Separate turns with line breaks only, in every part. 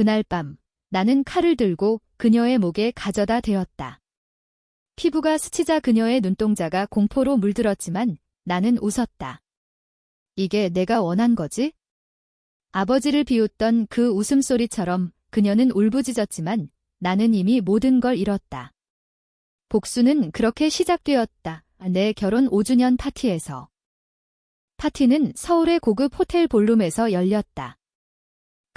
그날 밤 나는 칼을 들고 그녀의 목에 가져다 대었다. 피부가 스치자 그녀의 눈동자가 공포로 물들었지만 나는 웃었다. 이게 내가 원한 거지? 아버지를 비웃던 그 웃음소리처럼 그녀는 울부짖었지만 나는 이미 모든 걸 잃었다. 복수는 그렇게 시작되었다. 내 결혼 5주년 파티에서. 파티는 서울의 고급 호텔 볼룸에서 열렸다.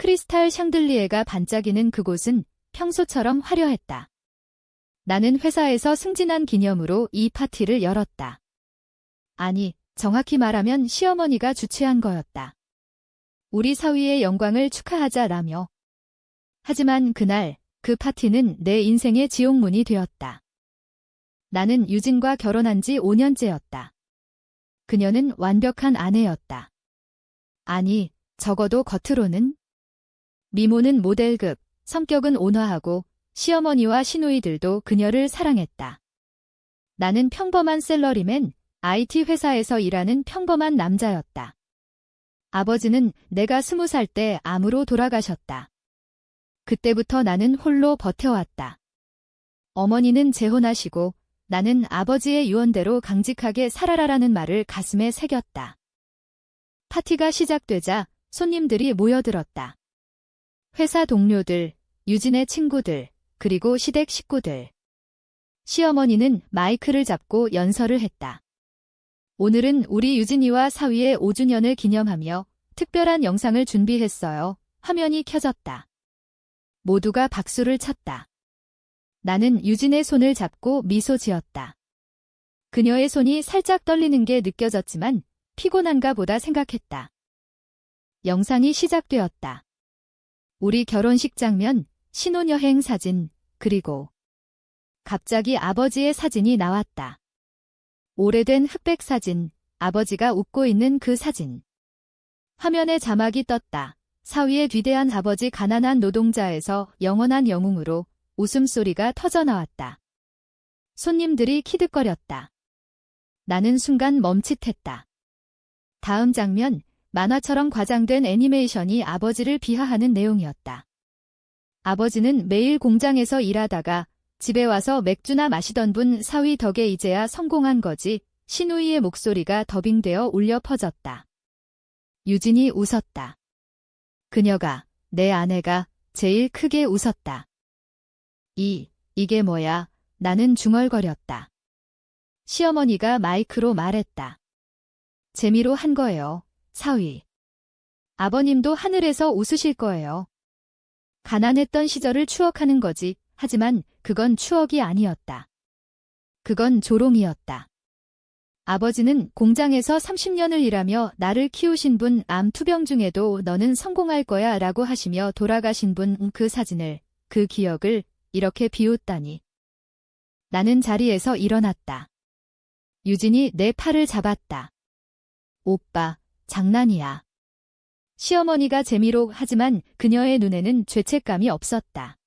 크리스탈 샹들리에가 반짝이는 그곳은 평소처럼 화려했다. 나는 회사에서 승진한 기념으로 이 파티를 열었다. 아니, 정확히 말하면 시어머니가 주최한 거였다. 우리 사위의 영광을 축하하자라며. 하지만 그날 그 파티는 내 인생의 지옥문이 되었다. 나는 유진과 결혼한 지 5년째였다. 그녀는 완벽한 아내였다. 아니, 적어도 겉으로는. 미모는 모델급, 성격은 온화하고 시어머니와 시누이들도 그녀를 사랑했다. 나는 평범한 셀러리맨, IT 회사에서 일하는 평범한 남자였다. 아버지는 내가 스무 살 때 암으로 돌아가셨다. 그때부터 나는 홀로 버텨왔다. 어머니는 재혼하시고 나는 아버지의 유언대로 강직하게 살아라라는 말을 가슴에 새겼다. 파티가 시작되자 손님들이 모여들었다. 회사 동료들, 유진의 친구들, 그리고 시댁 식구들. 시어머니는 마이크를 잡고 연설을 했다. 오늘은 우리 유진이와 사위의 5주년을 기념하며 특별한 영상을 준비했어요. 화면이 켜졌다. 모두가 박수를 쳤다. 나는 유진의 손을 잡고 미소 지었다. 그녀의 손이 살짝 떨리는 게 느껴졌지만 피곤한가 보다 생각했다. 영상이 시작되었다. 우리 결혼식 장면, 신혼여행 사진, 그리고 갑자기 아버지의 사진이 나왔다. 오래된 흑백 사진, 아버지가 웃고 있는 그 사진. 화면에 자막이 떴다. 사위의 위대한 아버지 가난한 노동자에서 영원한 영웅으로 웃음소리가 터져나왔다. 손님들이 키득거렸다. 나는 순간 멈칫했다. 다음 장면, 만화처럼 과장된 애니메이션이 아버지를 비하하는 내용이었다. 아버지는 매일 공장에서 일하다가 집에 와서 맥주나 마시던 분 사위 덕에 이제야 성공한 거지 신우이의 목소리가 더빙되어 울려 퍼졌다. 유진이 웃었다. 그녀가, 내 아내가 제일 크게 웃었다. 이, 이게 뭐야, 나는 중얼거렸다. 시어머니가 마이크로 말했다. 재미로 한 거예요, 사위. 아버님도 하늘에서 웃으실 거예요. 가난했던 시절을 추억하는 거지, 하지만 그건 추억이 아니었다. 그건 조롱이었다. 아버지는 공장에서 30년을 일하며 나를 키우신 분 암 투병 중에도 너는 성공할 거야 라고 하시며 돌아가신 분 그 사진을, 그 기억을 이렇게 비웃다니. 나는 자리에서 일어났다. 유진이 내 팔을 잡았다. 오빠, 장난이야. 시어머니가 재미로 하지만 그녀의 눈에는 죄책감이 없었다.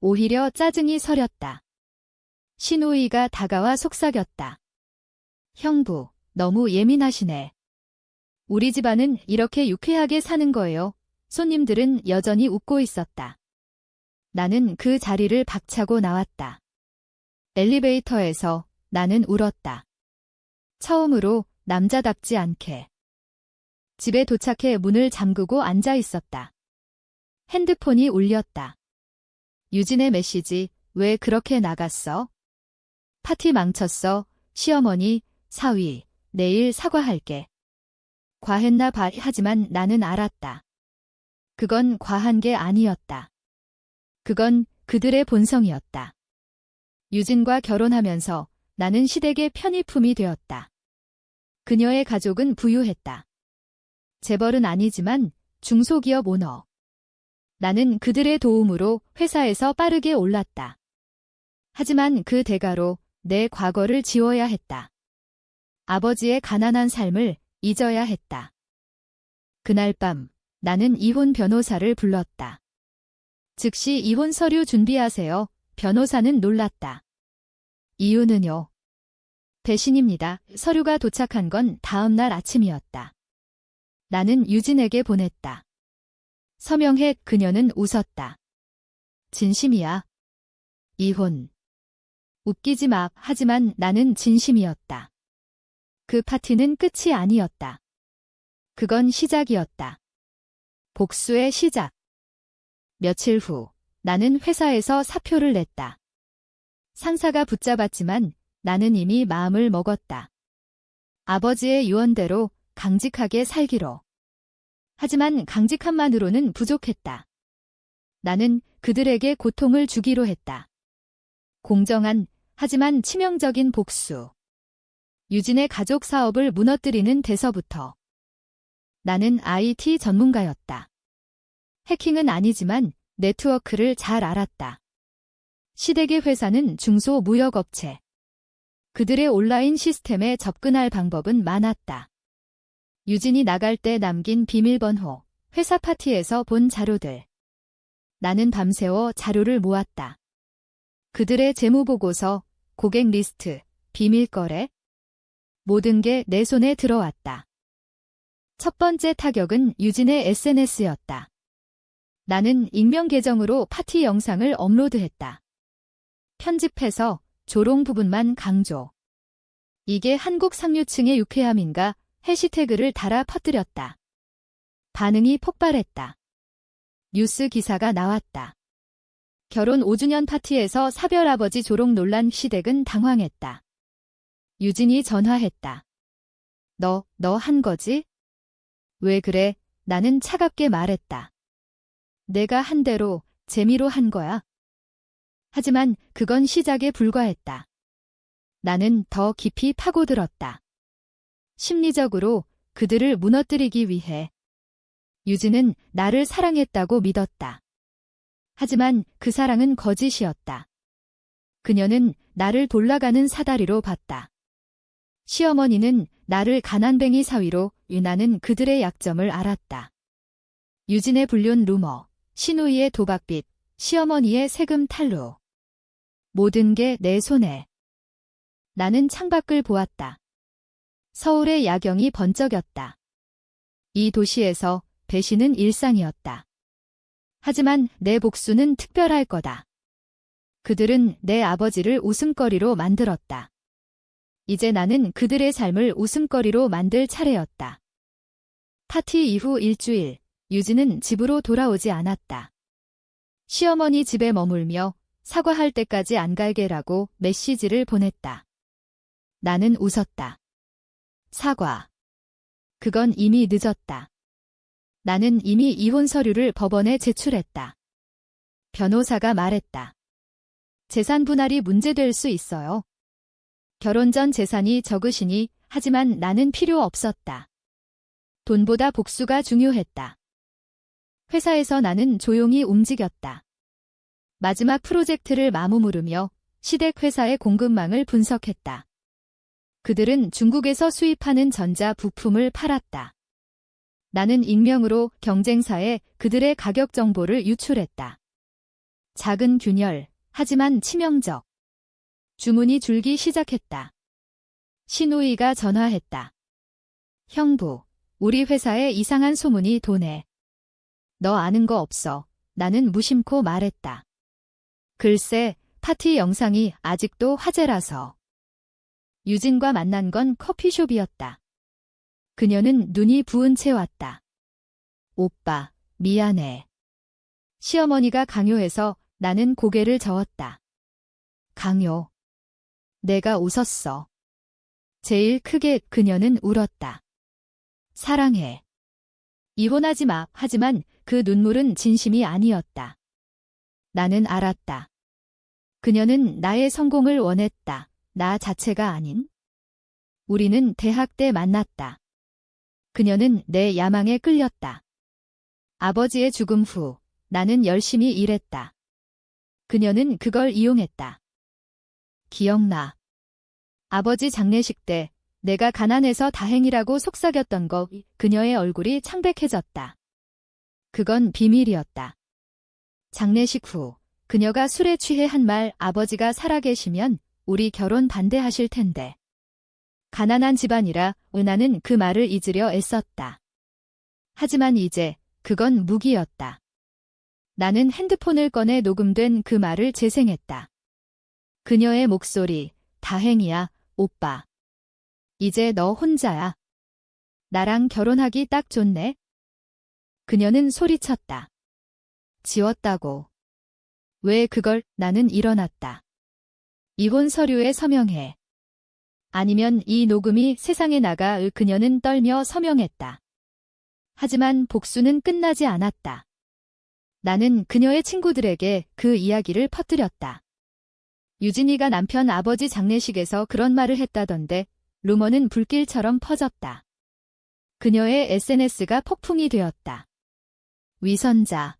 오히려 짜증이 서렸다. 신우이가 다가와 속삭였다. 형부, 너무 예민하시네. 우리 집안은 이렇게 유쾌하게 사는 거예요. 손님들은 여전히 웃고 있었다. 나는 그 자리를 박차고 나왔다. 엘리베이터에서 나는 울었다. 처음으로 남자답지 않게. 집에 도착해 문을 잠그고 앉아 있었다. 핸드폰이 울렸다. 유진의 메시지, 왜 그렇게 나갔어? 파티 망쳤어, 시어머니, 사위, 내일 사과할게. 과했나 봐 하지만 나는 알았다. 그건 과한 게 아니었다. 그건 그들의 본성이었다. 유진과 결혼하면서 나는 시댁의 편의품이 되었다. 그녀의 가족은 부유했다. 재벌은 아니지만 중소기업 오너. 나는 그들의 도움으로 회사에서 빠르게 올랐다. 하지만 그 대가로 내 과거를 지워야 했다. 아버지의 가난한 삶을 잊어야 했다. 그날 밤 나는 이혼 변호사를 불렀다. 즉시 이혼 서류 준비하세요. 변호사는 놀랐다. 이유는요. 배신입니다. 서류가 도착한 건 다음 날 아침이었다. 나는 유진에게 보냈다. 서명해 그녀는 웃었다. 진심이야. 이혼. 웃기지 마. 하지만 나는 진심이었다. 그 파티는 끝이 아니었다. 그건 시작이었다. 복수의 시작. 며칠 후, 나는 회사에서 사표를 냈다. 상사가 붙잡았지만 나는 이미 마음을 먹었다. 아버지의 유언대로 강직하게 살기로. 하지만 강직함만으로는 부족했다. 나는 그들에게 고통을 주기로 했다. 공정한, 하지만 치명적인 복수. 유진의 가족 사업을 무너뜨리는 데서부터. 나는 IT 전문가였다. 해킹은 아니지만 네트워크를 잘 알았다. 시댁의 회사는 중소 무역업체. 그들의 온라인 시스템에 접근할 방법은 많았다. 유진이 나갈 때 남긴 비밀번호, 회사 파티에서 본 자료들. 나는 밤새워 자료를 모았다. 그들의 재무보고서, 고객 리스트, 비밀거래. 모든 게 내 손에 들어왔다. 첫 번째 타격은 유진의 SNS였다. 나는 익명 계정으로 파티 영상을 업로드했다. 편집해서 조롱 부분만 강조. 이게 한국 상류층의 유쾌함인가 해시태그를 달아 퍼뜨렸다. 반응이 폭발했다. 뉴스 기사가 나왔다. 결혼 5주년 파티에서 사별 아버지 조롱 논란 시댁은 당황했다. 유진이 전화했다. 너, 너 한 거지? 왜 그래? 나는 차갑게 말했다. 내가 한 대로 재미로 한 거야. 하지만 그건 시작에 불과했다. 나는 더 깊이 파고들었다. 심리적으로 그들을 무너뜨리기 위해. 유진은 나를 사랑했다고 믿었다. 하지만 그 사랑은 거짓이었다. 그녀는 나를 돌아가는 사다리로 봤다. 시어머니는 나를 가난뱅이 사위로 유나는 그들의 약점을 알았다. 유진의 불륜 루머, 신우이의 도박빚, 시어머니의 세금 탈루. 모든 게 내 손에. 나는 창밖을 보았다. 서울의 야경이 번쩍였다. 이 도시에서 배신은 일상이었다. 하지만 내 복수는 특별할 거다. 그들은 내 아버지를 웃음거리로 만들었다. 이제 나는 그들의 삶을 웃음거리로 만들 차례였다. 파티 이후 일주일, 유진은 집으로 돌아오지 않았다. 시어머니 집에 머물며 사과할 때까지 안 갈게라고 메시지를 보냈다. 나는 웃었다. 사과. 그건 이미 늦었다. 나는 이미 이혼 서류를 법원에 제출했다. 변호사가 말했다. 재산 분할이 문제될 수 있어요. 결혼 전 재산이 적으시니 하지만 나는 필요 없었다. 돈보다 복수가 중요했다. 회사에서 나는 조용히 움직였다. 마지막 프로젝트를 마무무르며 시댁 회사의 공급망을 분석했다. 그들은 중국에서 수입하는 전자 부품을 팔았다. 나는 익명으로 경쟁사에 그들의 가격 정보를 유출했다. 작은 균열, 하지만 치명적. 주문이 줄기 시작했다. 신우이가 전화했다. 형부, 우리 회사에 이상한 소문이 도네. 너 아는 거 없어. 나는 무심코 말했다. 글쎄, 파티 영상이 아직도 화제라서. 유진과 만난 건 커피숍이었다. 그녀는 눈이 부은 채 왔다. 오빠, 미안해. 시어머니가 강요해서 나는 고개를 저었다. 강요. 내가 웃었어. 제일 크게 그녀는 울었다. 사랑해. 이혼하지 마. 하지만 그 눈물은 진심이 아니었다. 나는 알았다. 그녀는 나의 성공을 원했다. 나 자체가 아닌. 우리는 대학 때 만났다. 그녀는 내 야망에 끌렸다. 아버지의 죽음 후 나는 열심히 일했다. 그녀는 그걸 이용했다. 기억나. 아버지 장례식 때 내가 가난해서 다행이라고 속삭였던 거 그녀의 얼굴이 창백해졌다. 그건 비밀이었다. 장례식 후 그녀가 술에 취해 한 말 아버지가 살아계시면 우리 결혼 반대하실 텐데. 가난한 집안이라 은하는 그 말을 잊으려 애썼다. 하지만 이제 그건 무기였다. 나는 핸드폰을 꺼내 녹음된 그 말을 재생했다. 그녀의 목소리, 다행이야, 오빠. 이제 너 혼자야. 나랑 결혼하기 딱 좋네. 그녀는 소리쳤다. 지웠다고. 왜 그걸 나는 일어났다. 이혼 서류에 서명해. 아니면 이 녹음이 세상에 나가 으 그녀는 떨며 서명했다. 하지만 복수는 끝나지 않았다. 나는 그녀의 친구들에게 그 이야기를 퍼뜨렸다. 유진이가 남편 아버지 장례식에서 그런 말을 했다던데 루머는 불길처럼 퍼졌다. 그녀의 SNS가 폭풍이 되었다. 위선자.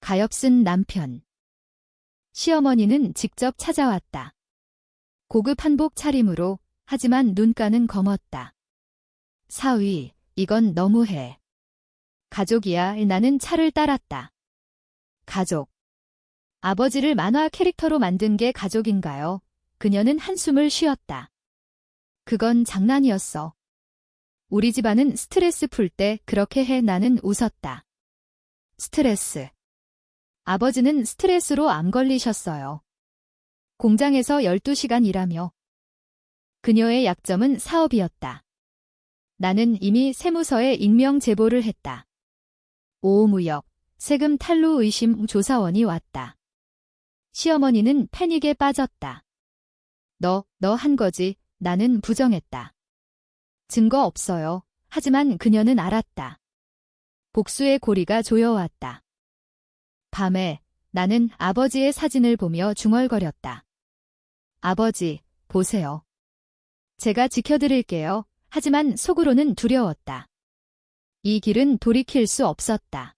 가엾은 남편. 시어머니는 직접 찾아왔다. 고급 한복 차림으로 하지만 눈가는 검었다. 사위, 이건 너무해. 가족이야 나는 차를 따랐다. 가족. 아버지를 만화 캐릭터로 만든 게 가족인가요? 그녀는 한숨을 쉬었다. 그건 장난이었어. 우리 집안은 스트레스 풀 때 그렇게 해 나는 웃었다. 스트레스. 아버지는 스트레스로 암 걸리셨어요. 공장에서 12시간 일하며. 그녀의 약점은 사업이었다. 나는 이미 세무서에 익명 제보를 했다. 오무역, 세금 탈루 의심 조사원이 왔다. 시어머니는 패닉에 빠졌다. 너, 너 한 거지. 나는 부정했다. 증거 없어요. 하지만 그녀는 알았다. 복수의 고리가 조여왔다. 밤에 나는 아버지의 사진을 보며 중얼거렸다. 아버지, 보세요. 제가 지켜드릴게요. 하지만 속으로는 두려웠다. 이 길은 돌이킬 수 없었다.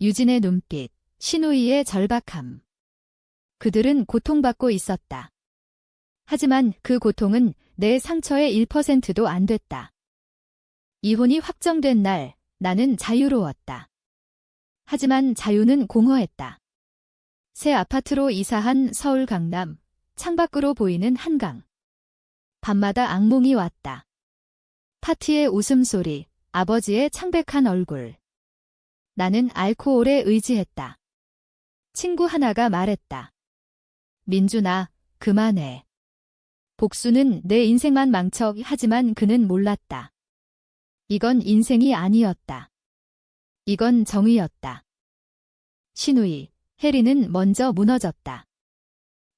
유진의 눈빛, 신우이의 절박함. 그들은 고통받고 있었다. 하지만 그 고통은 내 상처의 1%도 안 됐다. 이혼이 확정된 날, 나는 자유로웠다. 하지만 자유는 공허했다. 새 아파트로 이사한 서울 강남, 창밖으로 보이는 한강. 밤마다 악몽이 왔다. 파티의 웃음소리, 아버지의 창백한 얼굴. 나는 알코올에 의지했다. 친구 하나가 말했다. 민준아, 그만해. 복수는 내 인생만 망쳐 하지만 그는 몰랐다. 이건 인생이 아니었다. 이건 정의였다. 신우이, 해리는 먼저 무너졌다.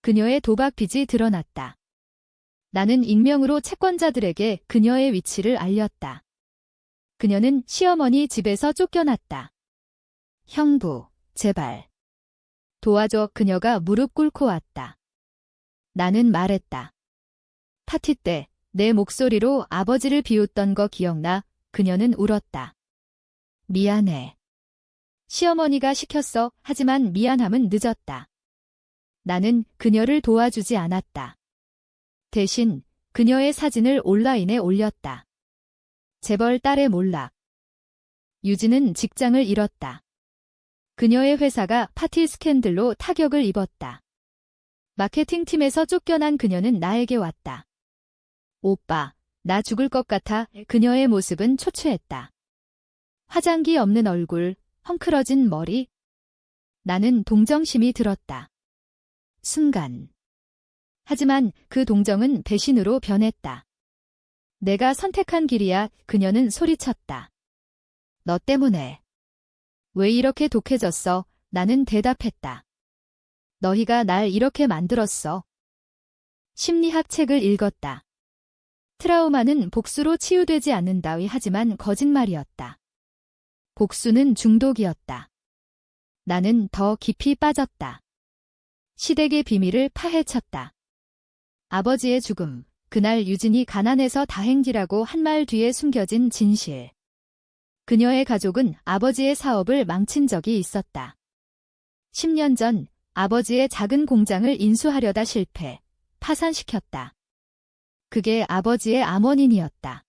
그녀의 도박 빚이 드러났다. 나는 익명으로 채권자들에게 그녀의 위치를 알렸다. 그녀는 시어머니 집에서 쫓겨났다. 형부, 제발. 도와줘 그녀가 무릎 꿇고 왔다. 나는 말했다. 파티 때 내 목소리로 아버지를 비웃던 거 기억나? 그녀는 울었다. 미안해. 시어머니가 시켰어. 하지만 미안함은 늦었다. 나는 그녀를 도와주지 않았다. 대신 그녀의 사진을 온라인에 올렸다. 재벌 딸의 몰락. 유진은 직장을 잃었다. 그녀의 회사가 파티 스캔들로 타격을 입었다. 마케팅팀에서 쫓겨난 그녀는 나에게 왔다. 오빠, 나 죽을 것 같아. 그녀의 모습은 초췌했다. 화장기 없는 얼굴, 헝클어진 머리. 나는 동정심이 들었다. 순간. 하지만 그 동정은 배신으로 변했다. 내가 선택한 길이야, 그녀는 소리쳤다. 너 때문에. 왜 이렇게 독해졌어? 나는 대답했다. 너희가 날 이렇게 만들었어. 심리학 책을 읽었다. 트라우마는 복수로 치유되지 않는다위 하지만 거짓말이었다. 복수는 중독이었다. 나는 더 깊이 빠졌다. 시댁의 비밀을 파헤쳤다. 아버지의 죽음, 그날 유진이 가난해서 다행지라고 한 말 뒤에 숨겨진 진실. 그녀의 가족은 아버지의 사업을 망친 적이 있었다. 10년 전 아버지의 작은 공장을 인수하려다 실패, 파산시켰다. 그게 아버지의 암원인이었다.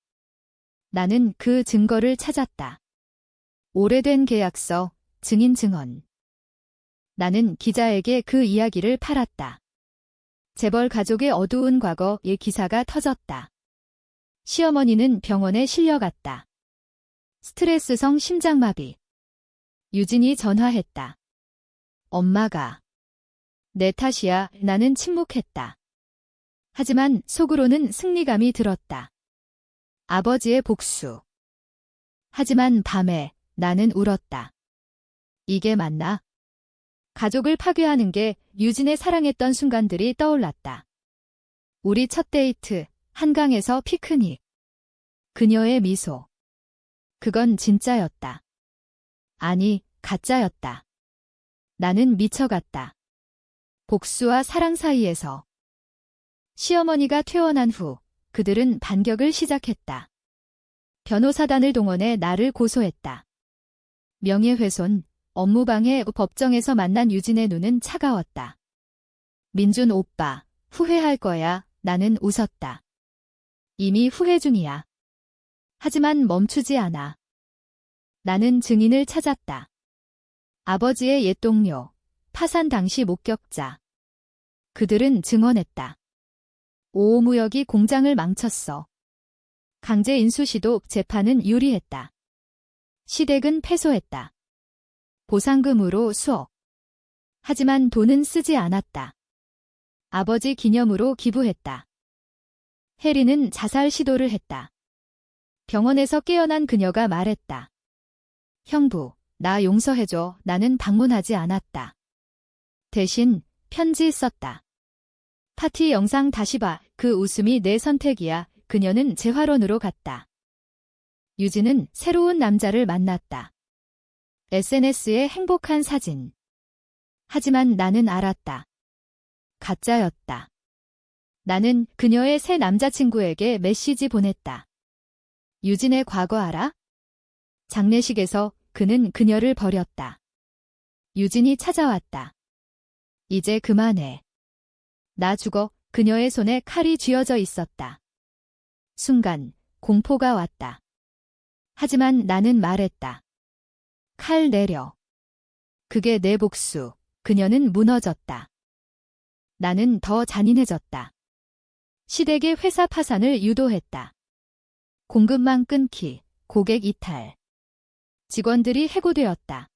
나는 그 증거를 찾았다. 오래된 계약서, 증인 증언. 나는 기자에게 그 이야기를 팔았다. 재벌 가족의 어두운 과거의 기사가 터졌다. 시어머니는 병원에 실려갔다. 스트레스성 심장마비. 유진이 전화했다. 엄마가. 내 탓이야. 나는 침묵했다. 하지만 속으로는 승리감이 들었다. 아버지의 복수. 하지만 밤에 나는 울었다. 이게 맞나? 가족을 파괴하는 게 유진의 사랑했던 순간들이 떠올랐다. 우리 첫 데이트, 한강에서 피크닉. 그녀의 미소. 그건 진짜였다. 아니, 가짜였다. 나는 미쳐갔다. 복수와 사랑 사이에서. 시어머니가 퇴원한 후 그들은 반격을 시작했다. 변호사단을 동원해 나를 고소했다. 명예훼손, 업무방해 법정에서 만난 유진의 눈은 차가웠다. 민준 오빠, 후회할 거야. 나는 웃었다. 이미 후회 중이야. 하지만 멈추지 않아. 나는 증인을 찾았다. 아버지의 옛 동료, 파산 당시 목격자. 그들은 증언했다. 오오무역이 공장을 망쳤어. 강제 인수시도 재판은 유리했다. 시댁은 패소했다. 보상금으로 수억. 하지만 돈은 쓰지 않았다. 아버지 기념으로 기부했다. 해리는 자살 시도를 했다. 병원에서 깨어난 그녀가 말했다. 형부, 나 용서해줘. 나는 방문하지 않았다. 대신 편지 썼다. 파티 영상 다시 봐. 그 웃음이 내 선택이야. 그녀는 재활원으로 갔다. 유진은 새로운 남자를 만났다. SNS에 행복한 사진. 하지만 나는 알았다. 가짜였다. 나는 그녀의 새 남자친구에게 메시지 보냈다. 유진의 과거 알아? 장례식에서 그는 그녀를 버렸다. 유진이 찾아왔다. 이제 그만해. 나 죽어 그녀의 손에 칼이 쥐어져 있었다. 순간 공포가 왔다. 하지만 나는 말했다. 칼 내려. 그게 내 복수. 그녀는 무너졌다. 나는 더 잔인해졌다. 시댁의 회사 파산을 유도했다. 공급망 끊기, 고객 이탈. 직원들이 해고되었다.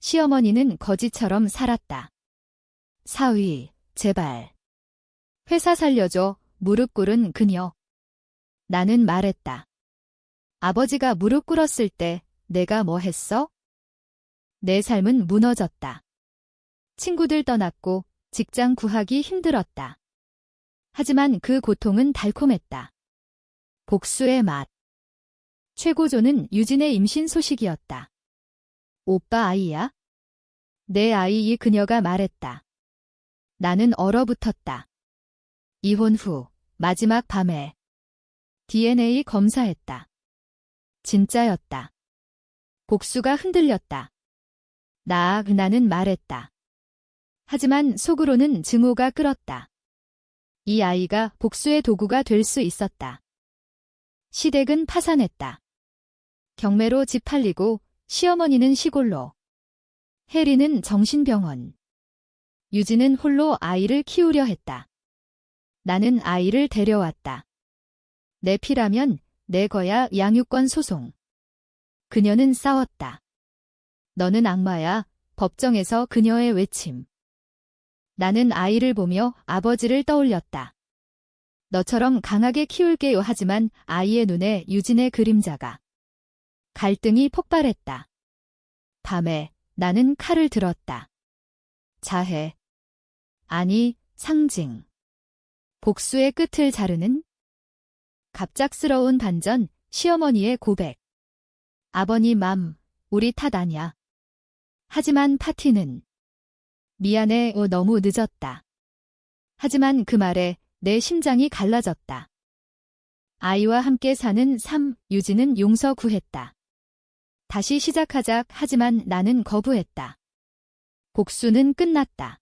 시어머니는 거지처럼 살았다. 사위, 제발. 회사 살려줘, 무릎 꿇은 그녀. 나는 말했다. 아버지가 무릎 꿇었을 때 내가 뭐 했어? 내 삶은 무너졌다. 친구들 떠났고 직장 구하기 힘들었다. 하지만 그 고통은 달콤했다. 복수의 맛. 최고조는 유진의 임신 소식이었다. 오빠 아이야? 내 아이이 그녀가 말했다. 나는 얼어붙었다. 이혼 후 마지막 밤에 DNA 검사했다. 진짜였다. 복수가 흔들렸다. 나, 나는 말했다. 하지만 속으로는 증오가 끓었다. 이 아이가 복수의 도구가 될 수 있었다. 시댁은 파산했다. 경매로 집 팔리고 시어머니는 시골로. 해리는 정신병원. 유진은 홀로 아이를 키우려 했다. 나는 아이를 데려왔다. 내 피라면 내 거야 양육권 소송. 그녀는 싸웠다. 너는 악마야. 법정에서 그녀의 외침. 나는 아이를 보며 아버지를 떠올렸다. 너처럼 강하게 키울게요 하지만 아이의 눈에 유진의 그림자가. 갈등이 폭발했다. 밤에 나는 칼을 들었다. 자해. 아니, 상징. 복수의 끝을 자르는 갑작스러운 반전, 시어머니의 고백. 아버님 맘, 우리 탓 아냐. 하지만 파티는 미안해, 어, 너무 늦었다. 하지만 그 말에 내 심장이 갈라졌다. 아이와 함께 사는 삶, 유진은 용서 구했다. 다시 시작하자 하지만 나는 거부했다. 복수는 끝났다.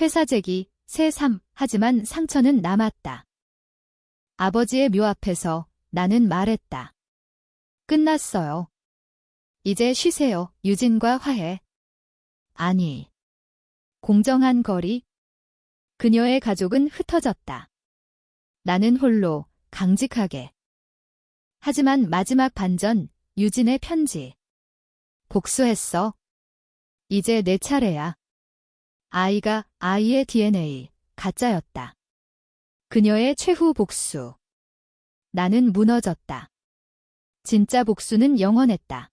회사 재기, 새 삶, 하지만 상처는 남았다. 아버지의 묘 앞에서 나는 말했다. 끝났어요. 이제 쉬세요, 유진과 화해. 아니. 공정한 거리? 그녀의 가족은 흩어졌다. 나는 홀로 강직하게. 하지만 마지막 반전, 유진의 편지. 복수했어. 이제 내 차례야. 아이가 아이의 DNA, 가짜였다. 그녀의 최후 복수. 나는 무너졌다. 진짜 복수는 영원했다.